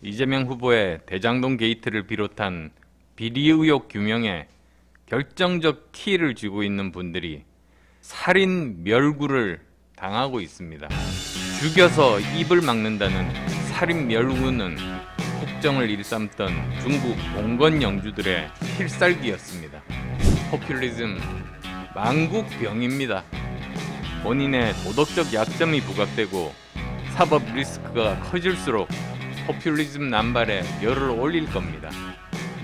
이재명 후보의 대장동 게이트를 비롯한 비리 의혹 규명에 결정적 키를 쥐고 있는 분들이 살인 멸구를 당하고 있습니다. 죽여서 입을 막는다는 살인 멸구는 폭정을 일삼던 중국 봉건 영주들의 필살기였습니다. 포퓰리즘 망국병입니다. 본인의 도덕적 약점이 부각되고 사법 리스크가 커질수록 포퓰리즘 남발에 열을 올릴 겁니다.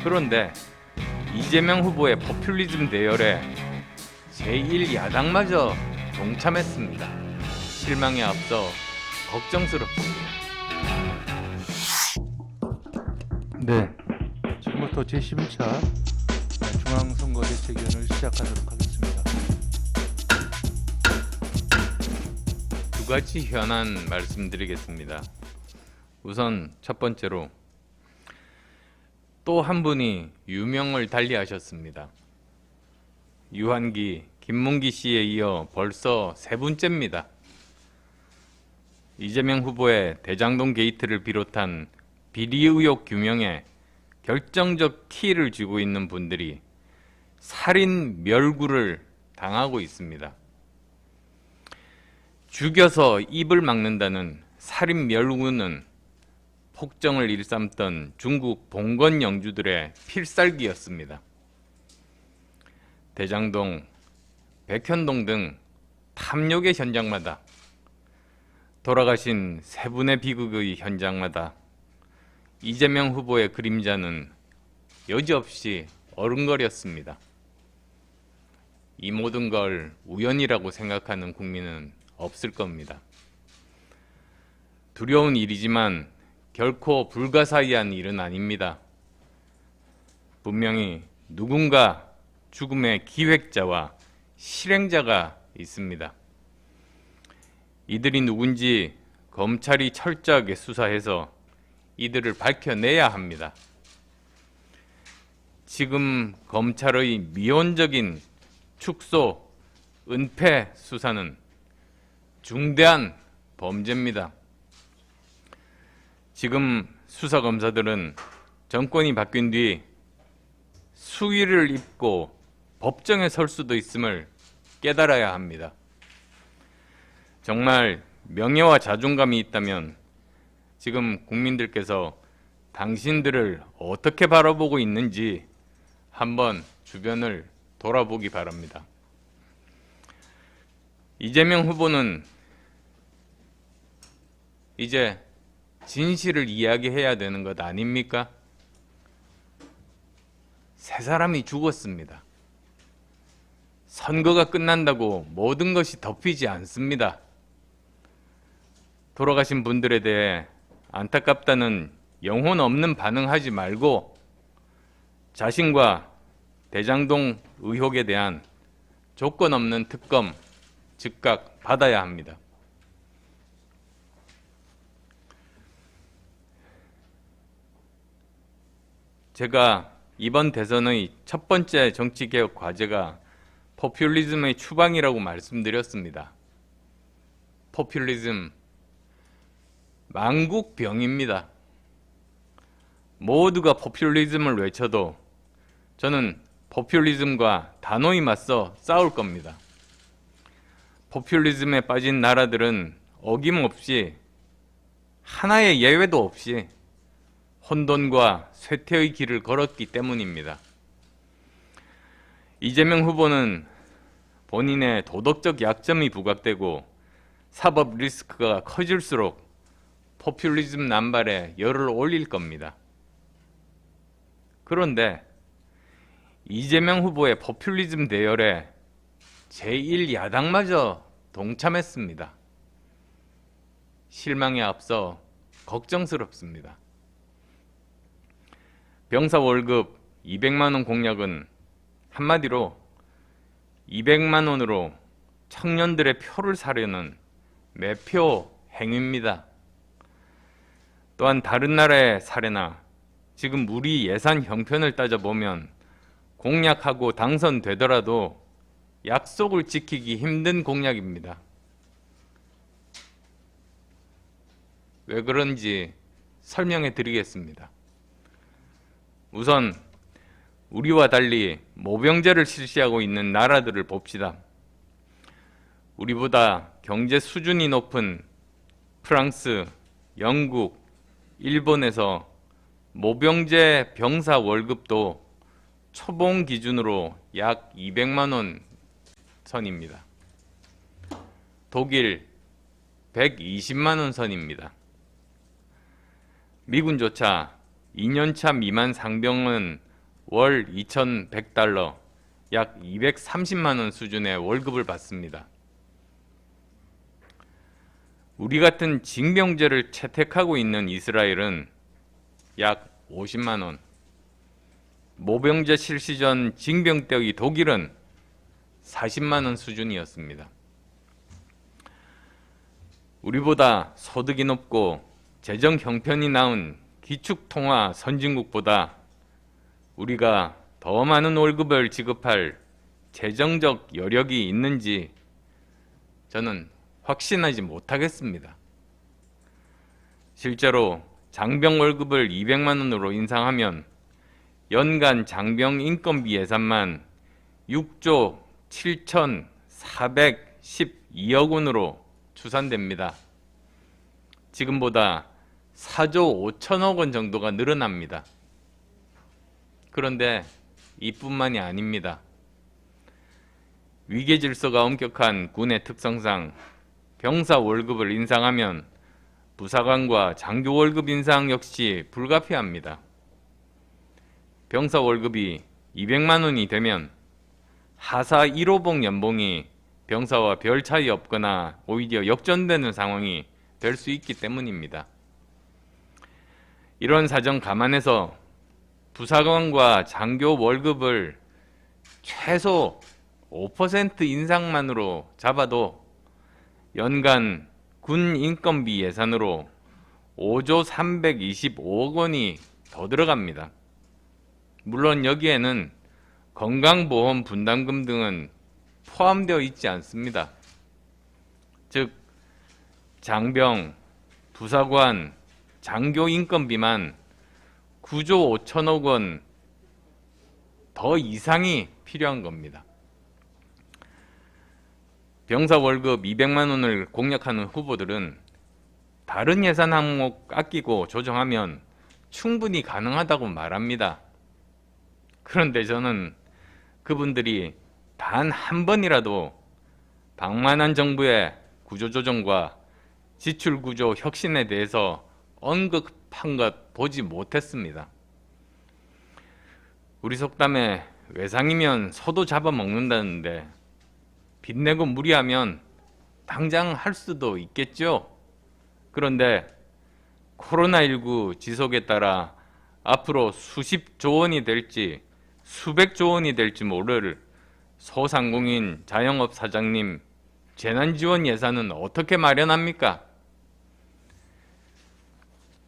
그런데 이재명 후보의 포퓰리즘 대열에 제1야당마저 동참했습니다. 실망에 앞서 걱정스럽습니다. 네. 지금부터 제11차 중앙선거대책위원을 시작하도록 하겠습니다. 두 가지 현안 말씀드리겠습니다. 우선 첫 번째로 또 한 분이 유명을 달리하셨습니다. 유한기, 김문기 씨에 이어 벌써 세 번째입니다. 이재명 후보의 대장동 게이트를 비롯한 비리 의혹 규명에 결정적 키를 쥐고 있는 분들이 살인 멸구를 당하고 있습니다. 죽여서 입을 막는다는 살인 멸구는 폭정을 일삼던 중국 봉건 영주들의 필살기였습니다. 대장동, 백현동 등 탐욕의 현장마다 돌아가신 세 분의 비극의 현장마다 이재명 후보의 그림자는 여지없이 어른거렸습니다. 이 모든 걸 우연이라고 생각하는 국민은 없을 겁니다. 두려운 일이지만 결코 불가사의한 일은 아닙니다. 분명히 누군가 죽음의 기획자와 실행자가 있습니다. 이들이 누군지 검찰이 철저하게 수사해서 이들을 밝혀내야 합니다. 지금 검찰의 미온적인 축소, 은폐 수사는 중대한 범죄입니다. 지금 수사 검사들은 정권이 바뀐 뒤 수위를 입고 법정에 설 수도 있음을 깨달아야 합니다. 정말 명예와 자존감이 있다면 지금 국민들께서 당신들을 어떻게 바라보고 있는지 한번 주변을 돌아보기 바랍니다. 이재명 후보는 이제 진실을 이야기해야 되는 것 아닙니까? 세 사람이 죽었습니다. 선거가 끝난다고 모든 것이 덮이지 않습니다. 돌아가신 분들에 대해 안타깝다는 영혼 없는 반응하지 말고 자신과 대장동 의혹에 대한 조건 없는 특검 즉각 받아야 합니다. 제가 이번 대선의 첫 번째 정치개혁 과제가 포퓰리즘의 추방이라고 말씀드렸습니다. 포퓰리즘 망국병입니다. 모두가 포퓰리즘을 외쳐도 저는 포퓰리즘과 단호히 맞서 싸울 겁니다. 포퓰리즘에 빠진 나라들은 어김없이 하나의 예외도 없이 혼돈과 쇠퇴의 길을 걸었기 때문입니다. 이재명 후보는 본인의 도덕적 약점이 부각되고 사법 리스크가 커질수록 포퓰리즘 남발에 열을 올릴 겁니다. 그런데 이재명 후보의 포퓰리즘 대열에 제1야당마저 동참했습니다. 실망에 앞서 걱정스럽습니다. 병사 월급 200만 원 공약은 한마디로 200만 원으로 청년들의 표를 사려는 매표 행위입니다. 또한 다른 나라의 사례나 지금 우리 예산 형편을 따져보면 공약하고 당선되더라도 약속을 지키기 힘든 공약입니다. 왜 그런지 설명해 드리겠습니다. 우선 우리와 달리 모병제를 실시하고 있는 나라들을 봅시다. 우리보다 경제 수준이 높은 프랑스, 영국, 일본에서 모병제 병사 월급도 초봉 기준으로 약 200만 원 선입니다. 독일 120만 원 선입니다. 미군조차 2년차 미만 상병은 월 2,100달러, 약 230만 원 수준의 월급을 받습니다. 우리 같은 징병제를 채택하고 있는 이스라엘은 약 50만 원, 모병제 실시 전 징병 때의 독일은 40만 원 수준이었습니다. 우리보다 소득이 높고 재정 형편이 나은 기축통화 선진국보다 우리가 더 많은 월급을 지급할 재정적 여력이 있는지 저는 확신하지 못하겠습니다. 실제로 장병 월급을 200만 원으로 인상하면 연간 장병 인건비 예산만 6조 7,412억 원으로 추산됩니다. 지금보다 4조 5천억 원 정도가 늘어납니다. 그런데 이뿐만이 아닙니다. 위계 질서가 엄격한 군의 특성상 병사 월급을 인상하면 부사관과 장교 월급 인상 역시 불가피합니다. 병사 월급이 200만 원이 되면 하사 1호봉 연봉이 병사와 별 차이 없거나 오히려 역전되는 상황이 될 수 있기 때문입니다. 이런 사정 감안해서 부사관과 장교 월급을 최소 5% 인상만으로 잡아도 연간 군 인건비 예산으로 5조 325억 원이 더 들어갑니다. 물론 여기에는 건강보험 분담금 등은 포함되어 있지 않습니다. 즉 장병, 부사관, 장교 인건비만 9조 5천억 원 더 이상이 필요한 겁니다. 병사 월급 200만 원을 공약하는 후보들은 다른 예산 항목 아끼고 조정하면 충분히 가능하다고 말합니다. 그런데 저는 그분들이 단 한 번이라도 방만한 정부의 구조조정과 지출구조 혁신에 대해서 언급한 것 보지 못했습니다. 우리 속담에 외상이면 소도 잡아먹는다는데 빚내고 무리하면 당장 할 수도 있겠죠. 그런데 코로나19 지속에 따라 앞으로 수십 조 원이 될지 수백 조 원이 될지 모를 소상공인 자영업 사장님 재난지원 예산은 어떻게 마련합니까?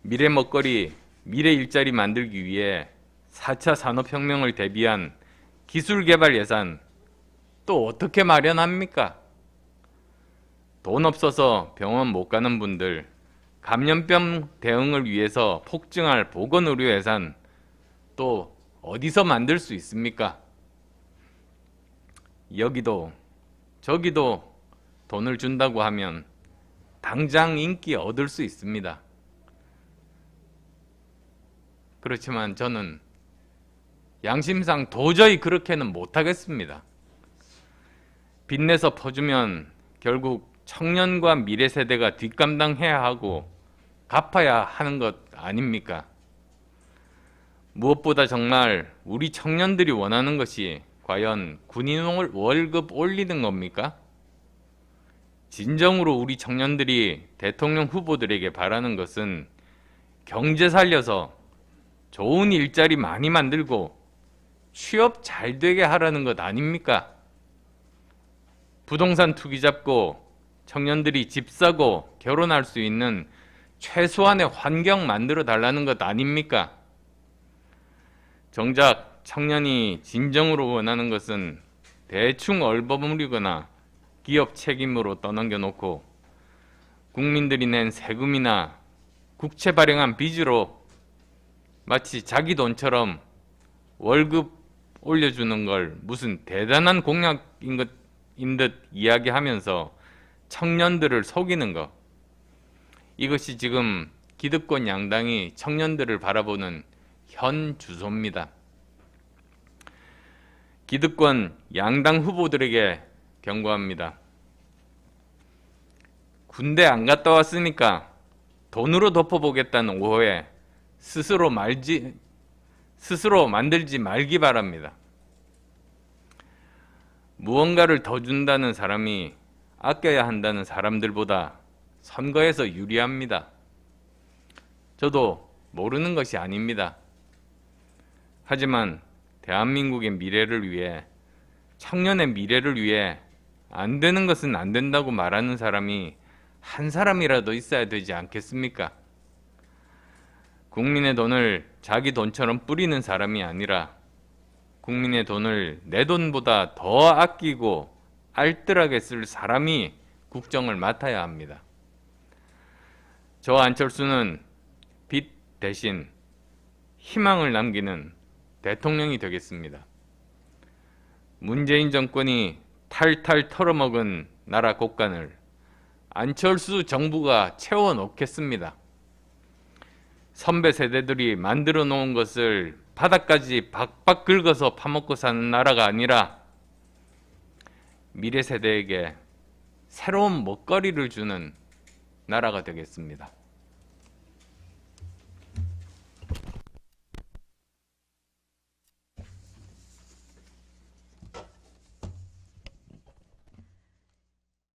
미래 먹거리, 미래 일자리 만들기 위해 4차 산업혁명을 대비한 기술 개발 예산 또 어떻게 마련합니까? 돈 없어서 병원 못 가는 분들, 감염병 대응을 위해서 폭증할 보건의료 예산 또 어디서 만들 수 있습니까? 여기도 저기도 돈을 준다고 하면 당장 인기 얻을 수 있습니다. 그렇지만 저는 양심상 도저히 그렇게는 못하겠습니다. 빚내서 퍼주면 결국 청년과 미래 세대가 뒷감당해야 하고 갚아야 하는 것 아닙니까? 무엇보다 정말 우리 청년들이 원하는 것이 과연 군인 월급 올리는 겁니까? 진정으로 우리 청년들이 대통령 후보들에게 바라는 것은 경제 살려서 좋은 일자리 많이 만들고 취업 잘 되게 하라는 것 아닙니까? 부동산 투기 잡고 청년들이 집 사고 결혼할 수 있는 최소한의 환경 만들어 달라는 것 아닙니까? 정작 청년이 진정으로 원하는 것은 대충 얼버무리거나 기업 책임으로 떠넘겨 놓고 국민들이 낸 세금이나 국채 발행한 빚으로 마치 자기 돈처럼 월급 올려주는 걸 무슨 대단한 공약인 것인 듯 이야기하면서 청년들을 속이는 것. 이것이 지금 기득권 양당이 청년들을 바라보는 현 주소입니다. 기득권 양당 후보들에게 경고합니다. 군대 안 갔다 왔으니까 돈으로 덮어보겠다는 오해 스스로 말지 스스로 만들지 말기 바랍니다. 무언가를 더 준다는 사람이 아껴야 한다는 사람들보다 선거에서 유리합니다. 저도 모르는 것이 아닙니다. 하지만 대한민국의 미래를 위해 청년의 미래를 위해 안 되는 것은 안 된다고 말하는 사람이 한 사람이라도 있어야 되지 않겠습니까? 국민의 돈을 자기 돈처럼 뿌리는 사람이 아니라 국민의 돈을 내 돈보다 더 아끼고 알뜰하게 쓸 사람이 국정을 맡아야 합니다. 저 안철수는 빚 대신 희망을 남기는 대통령이 되겠습니다. 문재인 정권이 탈탈 털어먹은 나라 곳간을 안철수 정부가 채워 넣겠습니다. 선배 세대들이 만들어 놓은 것을 바닥까지 박박 긁어서 파먹고 사는 나라가 아니라 미래 세대에게 새로운 먹거리를 주는 나라가 되겠습니다.